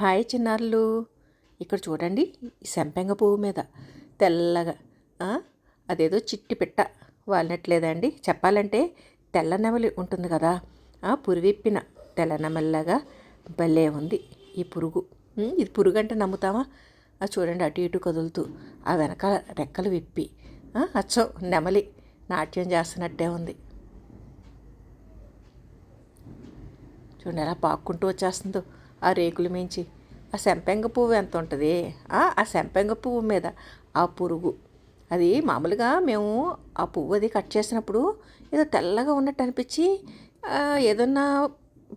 Hi చిన్నారులు. ఇక్కడ చూడండి ఈ సంపెంగ పువ్వు మీద తెల్లగా అదేదో చిట్టి పిట్ట వాలినట్లేదండి. చెప్పాలంటే తెల్ల నెమలి ఉంటుంది కదా ఆ పురివిప్పిన తెల్ల నెమలిలాగా భలే ఉంది ఈ పురుగు. ఇది పురుగు అంటే నమ్ముతామా? ఆ చూడండి అటు ఇటు కదులుతూ ఆ వెనకాల రెక్కలు విప్పి అచ్చం నెమలి నాట్యం చేస్తున్నట్టే ఉంది. చూడండి ఎలా పాక్కుంటూ వచ్చేస్తుందో. ఆ రేకుల మించి. ఆ సెంపెంగ పువ్వు ఎంత ఉంటుంది? ఆ సెంపెంగ పువ్వు మీద ఆ పురుగు. అది మామూలుగా మేము ఆ పువ్వు అది కట్ చేసినప్పుడు ఏదో తెల్లగా ఉన్నట్టు అనిపించి ఏదన్నా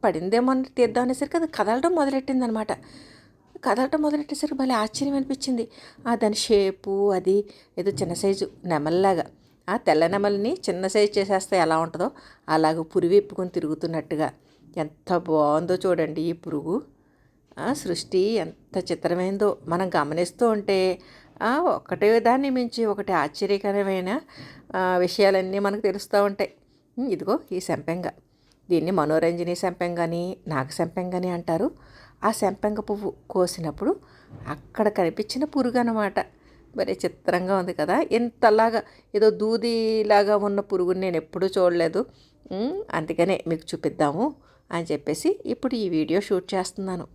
పడిందేమో అని తీద్దాం అనేసరికి అది కదలడం మొదలెట్టింది అనమాట కదలటం మొదలెట్టేసరికి భలే ఆశ్చర్యం అనిపించింది. ఆ దాని షేపు అది ఏదో చిన్న సైజు నెమల్లాగా. ఆ తెల్ల నెమలిని చిన్న సైజు చేసేస్తే ఎలా ఉంటుందో అలాగ పురివిప్పుకొని తిరుగుతున్నట్టుగా. ఎంత బాగుందో చూడండి ఈ పురుగు. సృష్టి ఎంత చిత్రమైందో మనం గమనిస్తూ ఉంటే ఒకటే దాన్ని మించి ఒకటి ఆశ్చర్యకరమైన విషయాలన్నీ మనకు తెలుస్తూ ఉంటాయి. ఇదిగో ఈ సెంపెంగ. దీన్ని మనోరంజని సెంపెంగని నాగ సెంపెంగని అంటారు. ఆ సెంపెంగ పువ్వు కోసినప్పుడు అక్కడ కనిపించిన పురుగు అనమాట మరి చిత్రంగా ఉంది కదా. ఇంతలాగా ఏదో దూదిలాగా ఉన్న పురుగుని నేను ఎప్పుడూ చూడలేదు. అందుకనే మీకు చూపిద్దాము అని చెప్పేసి ఇప్పుడు ఈ వీడియో షూట్ చేస్తున్నాను.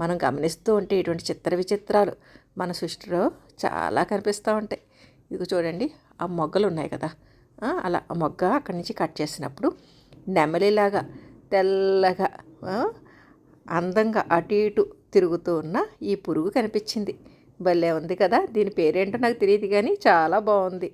మనం గమనిస్తూ ఉంటే ఇటువంటి చిత్ర విచిత్రాలు మన సృష్టిలో చాలా కనిపిస్తూ ఉంటాయి. ఇదిగో చూడండి ఆ మొగ్గలు ఉన్నాయి కదా. అలా ఆ మొగ్గ అక్కడి నుంచి కట్ చేసినప్పుడు నెమలిలాగా తెల్లగా అందంగా అటు ఇటు తిరుగుతూ ఉన్న ఈ పురుగు కనిపించింది. భలే ఉంది కదా? దీని పేరేంటో నాకు తెలియదు కానీ చాలా బాగుంది.